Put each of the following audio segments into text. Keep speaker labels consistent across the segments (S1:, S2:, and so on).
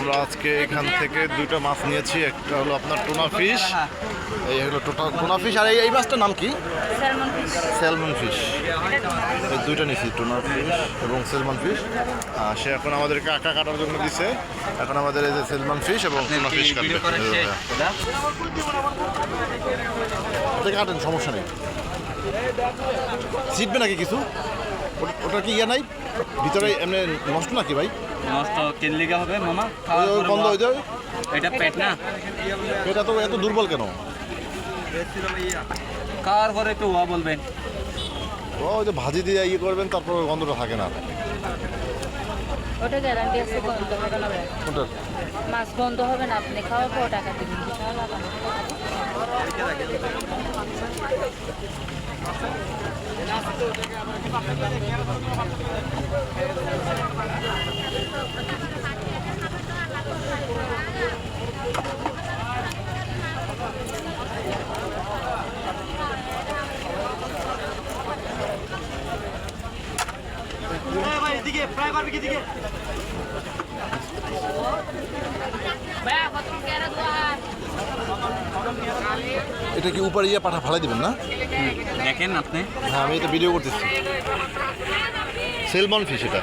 S1: আমরা আজকে এখান থেকে দুটো মাছ নিয়েছি। একটা হলো আপনার টোনা ফিশ। এই হলো টোটা টোনা ফিশ। আর এই এই মাছটার নাম কি?
S2: Salmon fish.
S1: এই দুইটা নিয়েছি টোনা ফিশ এবং সেলমন ফিশ। সে এখন আমাদেরকে আঁকা কাটার জন্য দিছে। এখন আমাদের এই যে সেলমন ফিশ এবং টোনা ফিশ কাটবে। কাটেন সমস্যা নেই। ছিটবে নাকি কিছু? ওটা- কি ইয়ে নাই? ভিতরে এমনি নষ্ট নাকি ভাই?
S3: নষ্ট কেনলিগা হবে মামা?
S1: বন্ধ হয়ে যায়
S3: এটা পেট না?
S1: এটা তো এত দুর্বল কেন?
S3: কার পরে একটু ওয়া বলবেন।
S1: ও ওই যে ভাজি দিয়ে ইয়ে করবেন তারপর গন্ধটা থাকে না।
S2: ওটা গ্যারান্টি আছে গন্ধ হবে না ভাই। মাছ গন্ধ হবে না আপনি খাওয়ার পর টাকা দিবেন। বিশাল আলাদা। ভাইয়া, কত কেরা দোয়া?
S1: এটা কি উপরে ইয়ে পাঠা ফালাই দিবেন না?
S3: দেখেন আপনি।
S1: হ্যাঁ আমি এটা ভিডিও করতেছি। সেলমন ফিশ এটা।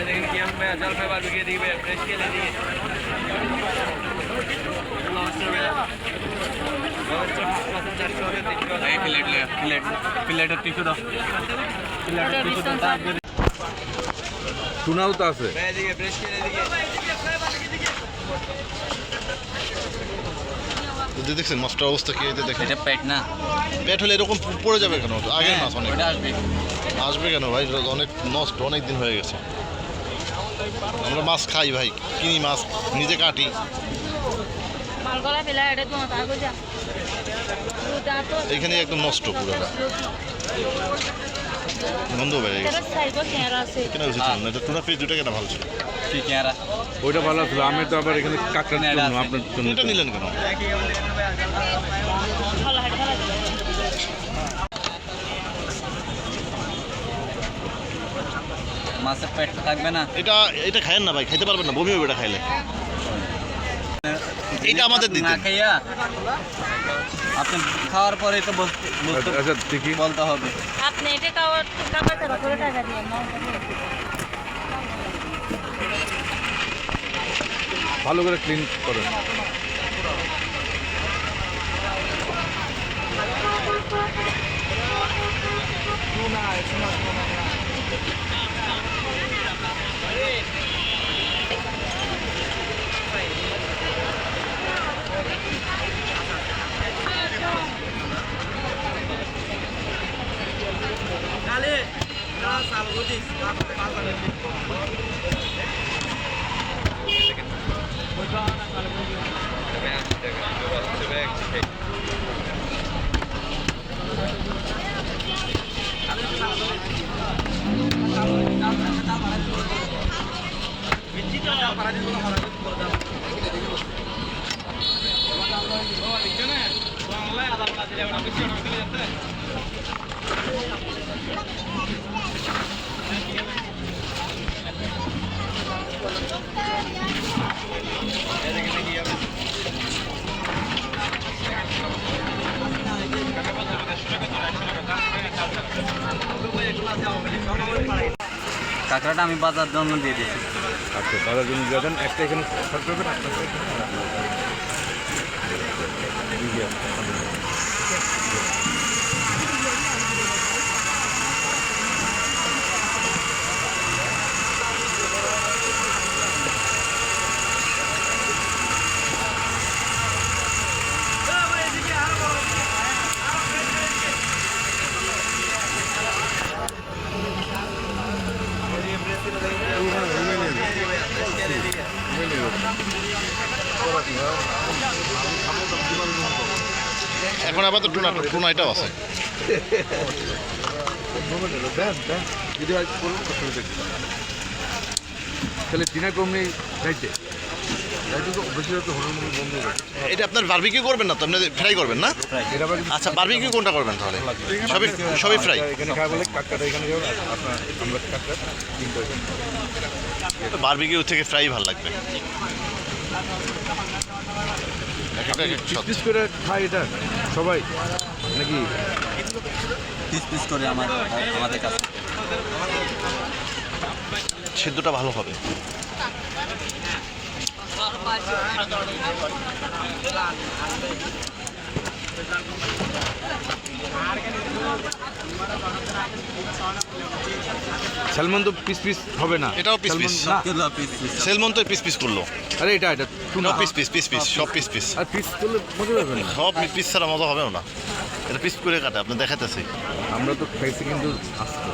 S3: এই প্লেট লে প্লেট প্লেটের টিস্যু দাও প্লেটের টিস্যু দাও
S4: টুনাও তো আছে
S1: যদি দেখছেন মাছটার অবস্থা কি? যে দেখেন।
S3: এটা পেট না।
S1: পেট হলে এরকম পড়ে যাবে কেন? আগের মাছ অনেক।
S3: আসবে।
S1: আসবে কেন ভাই? অনেক নষ্ট অনেক দিন হয়ে গেছে। আমরা মাছ খাই ভাই কিনি মাছ নিজে কাটি। এইখানে একদম নষ্ট পুরো গন্ধ বেড়ে
S2: এটা
S1: গেছে।
S2: সাইজ কেরা আছে
S1: কেনা উচিত না এটা টুনা ফিশ দুটা কেনা ভালো ছিল।
S4: ওইটা ভালো ছিল আমি তো আবার এখানে কাঁকড়ার
S3: না,
S4: জন্য
S3: এটা
S4: আপনার জন্য
S1: এটা নিলেন কেন?
S3: মাছের পেট থাকবে না।
S1: এটা এটা খায়েন না ভাই খাইতে পারবেন না বমি হবে এটা খাইলে। এটা আমাদের
S3: খাইয়া আপনি খাওয়ার পরে তো বলতে বলতে-
S4: আচ্ছা ঠিকই।
S3: বলতে হবে।
S2: আপনি এটা খাওয়ার করে টাকা দিয়ে
S4: ভালো করে ক্লিন করেন।
S3: কাঁকড়াটা আমি বাজার জন্য দিয়ে দিয়েছি।
S4: আচ্ছা বাজার জন্য দিয়ে একটা এখানে থাকতে হবে না? একটা
S1: এখন আবার তো টুনা টুনা এটাও আছে?
S4: তাহলে দিনে কমনি চাইতে একটু তো বেশি হয়তো হলুদ মতো বন্ধ হয়ে যাবে।
S1: এটা আপনার বারবিকিউ করবেন না তো? আপনি ফ্রাই করবেন না? আচ্ছা বারবিকিউ কোনটা করবেন তাহলে? সবই সবই ফ্রাই বারবিকিউ থেকে ফ্রাই ভালো লাগবে।
S4: পিস করে খাই এটা? সবাই? নাকি?
S3: পিস পিস করে আমার আমাদের কাছে।
S1: সেদ্ধটা ভালো হবে।
S4: স্যালমন তো পিস পিস হবে না।
S1: এটাও
S4: স্যালমন।
S3: পিস। পিস
S1: সেলমন তো পিস পিস করল।
S4: আরে এটা এটা tuna
S1: piece piece piece piece সব পিস পিস।
S4: আর পিস করলে মজা হবে না।
S1: সব পিস ছাড়া মজা হবেও না। এটা পিস করে কাটে আপনি দেখাতেছি
S4: আমরা তো খাইছি কিন্তু আসতো।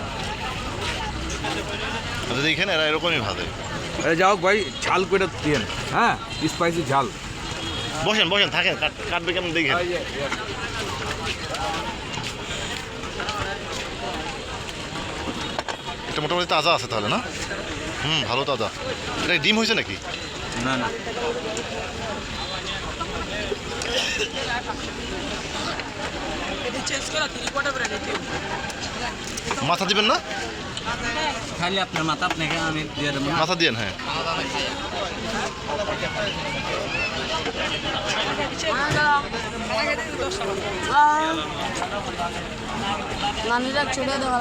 S1: আপনি দেখেন এরা এরকমই ভাজে।
S4: আরে যাও ভাই ঝাল করে দিয়েন হ্যাঁ স্পাইসি ঝাল।
S1: বসেন বসেন থাকেন কাট- কাটবে কেমন দেখেন এটা মোটামুটি তাজা আছে তাহলে না? হুম ভালো তাজা। এটা ডিম হয়েছে নাকি?
S3: না না।
S1: মাথা দিবেন না?
S3: খালি আপনার মাথা আপনাকে আমি দিয়ে দেবো
S1: মাথা দিয়েন হ্যাঁ।
S2: নানিরা ছুড়ে দেওয়া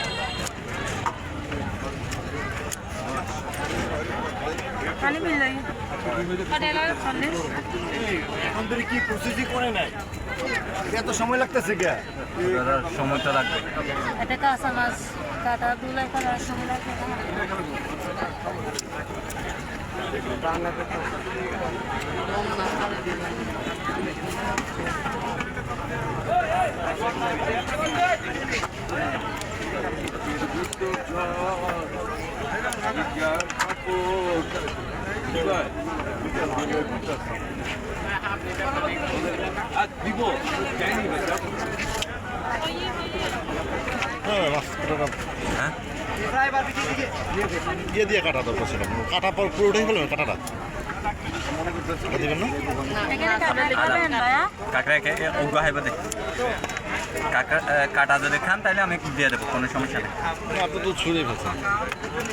S3: পানি
S2: মিল যায় পটেলা সন্দেশ
S3: সময় তো লাগবে
S2: এটা কাঁচা মাছ কাটা দুলাই করার সময় লাগবে
S1: হ্যাঁ মাছ কাটাটা
S3: হ্যাঁ
S1: ইয়ে দিয়ে কাটা দরকার ছিল কাটা পর পুরোটাই হলো কাটাটা
S2: এখানে কাটা
S3: যদি খান তাহলে আমি দিয়ে দেবো, কোনো সমস্যা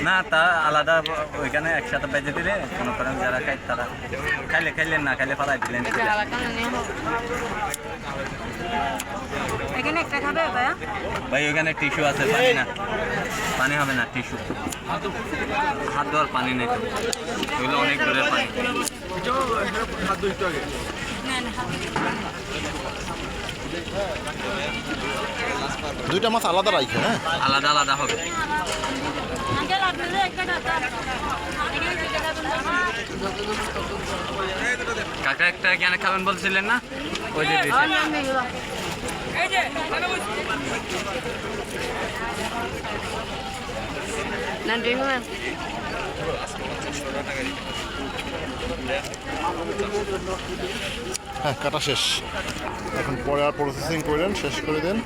S3: না, তা আলাদা ওইখানে একসাথে বেজে দিলে, মনে করেন যারা তারা খাইলে না খাইলে টিস্যু আছে, পানি না। পানি হবে না, টিস্যু। হাত ধোয়ার পানি নেই এগুলো অনেক দূরের পানি।
S1: দুইটা মাছ আলাদা রাখে হ্যাঁ?
S3: আলাদা আলাদা হবে। কাকা একটা কেন খাবেন বলছিলেন না? ওই যে।
S2: না।
S1: হ্যাঁ কাটা শেষ। এখন পরে আর প্রসেসিং করেন শেষ করে দেন।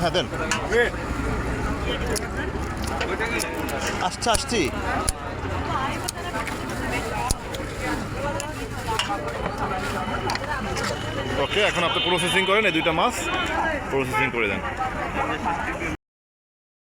S1: হ্যাঁ দেন। আসছে আসছি। ওকে এখন আপনি প্রসেসিং করেন এই দুইটা মাছ প্রসেসিং করে দেন।